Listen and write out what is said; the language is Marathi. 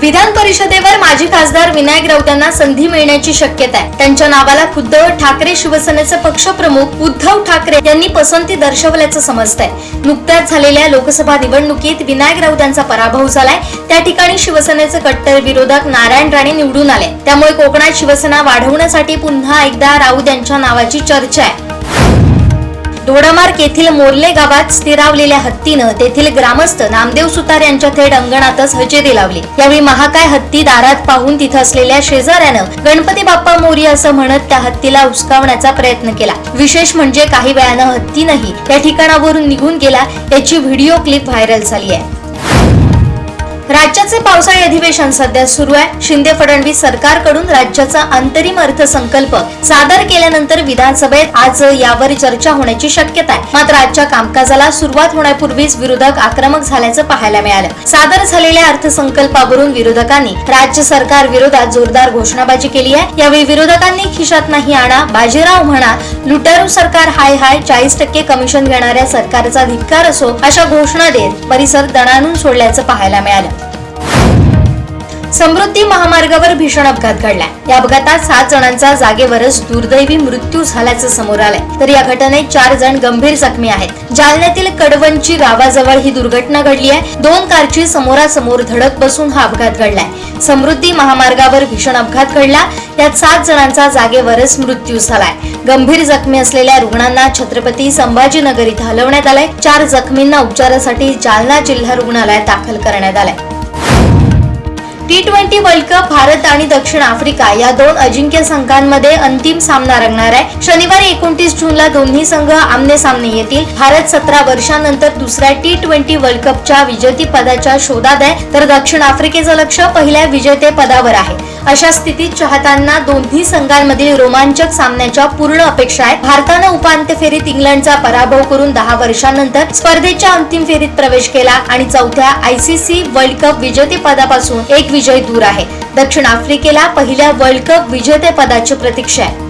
विधान परिषदेवर माजी खासदार विनायक राऊत यांना संधी मिळण्याची शक्यता आहे. त्यांच्या नावाला खुद्द ठाकरे शिवसेनेचे पक्षप्रमुख उद्धव ठाकरे यांनी पसंती दर्शवल्याचं समजतंय. नुकत्याच झालेल्या लोकसभा निवडणुकीत विनायक राऊत यांचा पराभव झालाय. त्या ठिकाणी शिवसेनेचे कट्टर विरोधक नारायण राणे निवडून आले. त्यामुळे कोकणात शिवसेना वाढवण्यासाठी पुन्हा एकदा राऊत यांच्या नावाची चर्चा आहे. दोडामार्ग येथील मोर्ले गावात स्थिरावलेल्या हत्तीनं तेथील ग्रामस्थ नामदेव सुतार यांच्या थेट अंगणातच हजेरी लावली. यावेळी महाकाय हत्ती दारात पाहून तिथं असलेल्या शेजाऱ्यानं गणपती बाप्पा मोरी असं म्हणत त्या हत्तीला हुसकावण्याचा प्रयत्न केला. विशेष म्हणजे काही वेळानं हत्ती नाही या ठिकाणावरून निघून गेला याची व्हिडिओ क्लिप व्हायरल झाली आहे. राज्याचे पावसाळी अधिवेशन सध्या सुरू आहे. शिंदे फडणवीस सरकारकडून राज्याचा अंतरिम अर्थसंकल्प सादर केल्यानंतर विधानसभेत आज यावर चर्चा होण्याची शक्यता आहे. मात्र आजच्या कामकाजाला सुरुवात होण्यापूर्वीच विरोधक आक्रमक झाल्याचं पाहायला मिळालं. सादर झालेल्या अर्थसंकल्पावरून विरोधकांनी राज्य सरकार विरोधात जोरदार घोषणाबाजी केली आहे. यावेळी विरोधकांनी खिशात नाही आणा बाजीराव म्हणा लुटारू सरकार हाय हाय चाळीस टक्के कमिशन घेणाऱ्या सरकारचा धिक्कार असो अशा घोषणा देत परिसर दणानून सोडल्याचं पाहायला मिळालं. समृद्धी महामार्गावर भीषण अपघात घडलाय. या अपघातात सात जणांचा जागेवरच दुर्दैवी मृत्यू झाल्याचं समोर आलंय. तर या घटनेत चार जण गंभीर जखमी आहेत. जालन्यातील कडवंची गावाजवळ ही दुर्घटना घडली आहे. दोन कारची समोरासमोर धडक बसून हा अपघात घडलाय. समृद्धी महामार्गावर भीषण अपघात घडला. यात सात जणांचा जागेवरच मृत्यू झालाय. गंभीर जखमी असलेल्या रुग्णांना छत्रपती संभाजीनगर इथं हलवण्यात आलंय. चार जखमींना उपचारासाठी जालना जिल्हा रुग्णालयात दाखल करण्यात आलंय. T twenty world cup Bharat आणि दक्षिण आफ्रिका या दोन अजिंक्य संघांमध्ये अंतिम सामना रंगणार आहे. शनिवारी एकोणतीस जूनला दोन्ही संघ आमने सामने येतील. भारत सतरा वर्षांनंतर दुसऱ्या टी ट्वेंटी वर्ल्ड कपच्या विजेतेपदाच्या शोधात आहे. तर दक्षिण आफ्रिकेचं लक्ष पहिल्या विजेतेपदावर आहे. अशा स्थितीत चाहत्यांना दोन्ही संघांमधील रोमांचक सामन्याच्या पूर्ण अपेक्षा आहेत. भारतानं उपांत्य फेरीत इंग्लंडचा पराभव करून दहा वर्षांनंतर स्पर्धेच्या अंतिम फेरीत प्रवेश केला आणि चौथ्या आयसीसी वर्ल्ड कप विजेतेपदापासून एक विजय दूर आहे. दक्षिण आफ्रिकेला पहिल्या वर्ल्ड कप विजेतेपदाची प्रतीक्षा आहे.